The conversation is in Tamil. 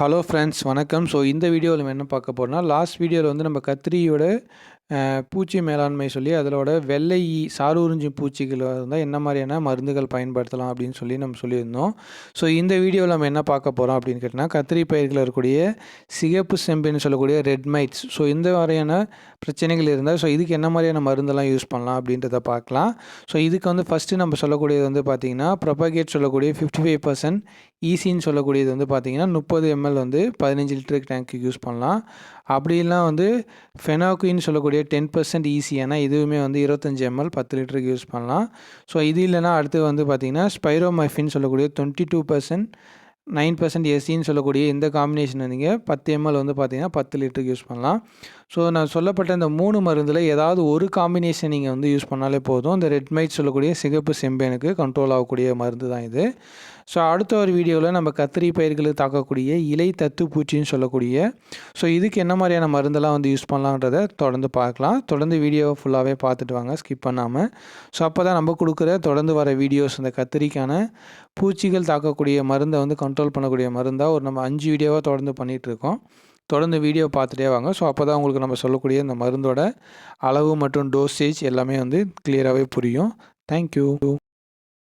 ஹலோ ஃப்ரெண்ட்ஸ் வணக்கம். ஸோ இந்த வீடியோவில் நம்ம என்ன பார்க்க போகிறோம்னா லாஸ்ட் வீடியோவில் வந்து நம்ம கத்திரியோட பூச்சி மேலாண்மை சொல்லி அதோட வெள்ளை ஈ, சாறு பூச்சிகள் இருந்தால் என்ன மாதிரியான மருந்துகள் பயன்படுத்தலாம் அப்படின்னு சொல்லி நம்ம சொல்லியிருந்தோம். ஸோ இந்த வீடியோவில் நம்ம என்ன பார்க்க போகிறோம் அப்படின்னு கேட்டால் கத்திரி பயிர்களில் இருக்கக்கூடிய சிகப்பு செம்புன்னு சொல்லக்கூடிய ரெட் மைட்ஸ் ஸோ இந்த மாதிரியான பிரச்சனைகள் இருந்தால் ஸோ இதுக்கு என்ன மாதிரியான மருந்தெல்லாம் யூஸ் பண்ணலாம் அப்படின்றத பார்க்கலாம். ஸோ இதுக்கு வந்து ஃபஸ்ட்டு நம்ம சொல்லக்கூடியது வந்து பார்த்திங்கன்னா ப்ரொபகேட் சொல்லக்கூடிய ஃபிஃப்டி ஃபைவ் பர்சன்ட் ஈஸின்னு சொல்லக்கூடியது வந்து பார்த்திங்கன்னா முப்பது எம்எல் வந்து பதினஞ்சு லிட்டருக்கு டேங்க்கு யூஸ் பண்ணலாம். அப்படிலாம் வந்து ஃபெனாக்குயின்னு சொல்லக்கூடிய டென் பர்சன்ட் ஈஸி ஏன்னா இதுவுமே வந்து இருபத்தஞ்சி எம்எல் பத்து லிட்டருக்கு யூஸ் பண்ணலாம். ஸோ இது இல்லைன்னா அடுத்து வந்து பார்த்திங்கன்னா ஸ்பைரோமைஃபின்னு சொல்லக்கூடிய twenty two percent nine percent எஸ்சின்னு சொல்லக்கூடிய இந்த காம்பினேஷன் நீங்கள் பத்து எம்எல் வந்து பார்த்தீங்கன்னா பத்து லிட்டருக்கு யூஸ் பண்ணலாம். ஸோ நான் சொல்லப்பட்ட இந்த மூணு மருந்தில் ஏதாவது ஒரு காம்பினேஷன் நீங்கள் வந்து யூஸ் பண்ணாலே போதும். இந்த ரெட் மைட் சொல்லக்கூடிய சிகப்பு செம்பேனுக்கு கண்ட்ரோல் ஆகக்கூடிய மருந்து தான் இது. ஸோ அடுத்த ஒரு வீடியோவில் நம்ம கத்திரி பயிர்களுக்கு தாக்கக்கூடிய இலை தத்து பூச்சின்னு சொல்லக்கூடிய. ஸோ இதுக்கு என்ன மாதிரியான மருந்தெல்லாம் வந்து யூஸ் பண்ணலான்றதை தொடர்ந்து பார்க்கலாம். தொடர்ந்து வீடியோவை ஃபுல்லாகவே பார்த்துட்டு வாங்க ஸ்கிப் பண்ணாமல் ஸோ அப்போ தான் நம்ம கொடுக்குற தொடர்ந்து வர வீடியோஸ் இந்த கத்திரிக்கான பூச்சிகள் தாக்கக்கூடிய மருந்தை வந்து கண்ட்ரோல் பண்ணக்கூடிய மருந்தாக ஒரு நம்ம அஞ்சு வீடியோவாக தொடர்ந்து பண்ணிகிட்டு இருக்கோம் தொடர்ந்து வீடியோ பார்த்துட்டே வாங்க. ஸோ அப்போ தான் உங்களுக்கு நம்ம சொல்லக்கூடிய இந்த மருந்தோட அளவு மற்றும் டோசேஜ் எல்லாமே வந்து கிளியராகவே புரியும். தேங்க்யூ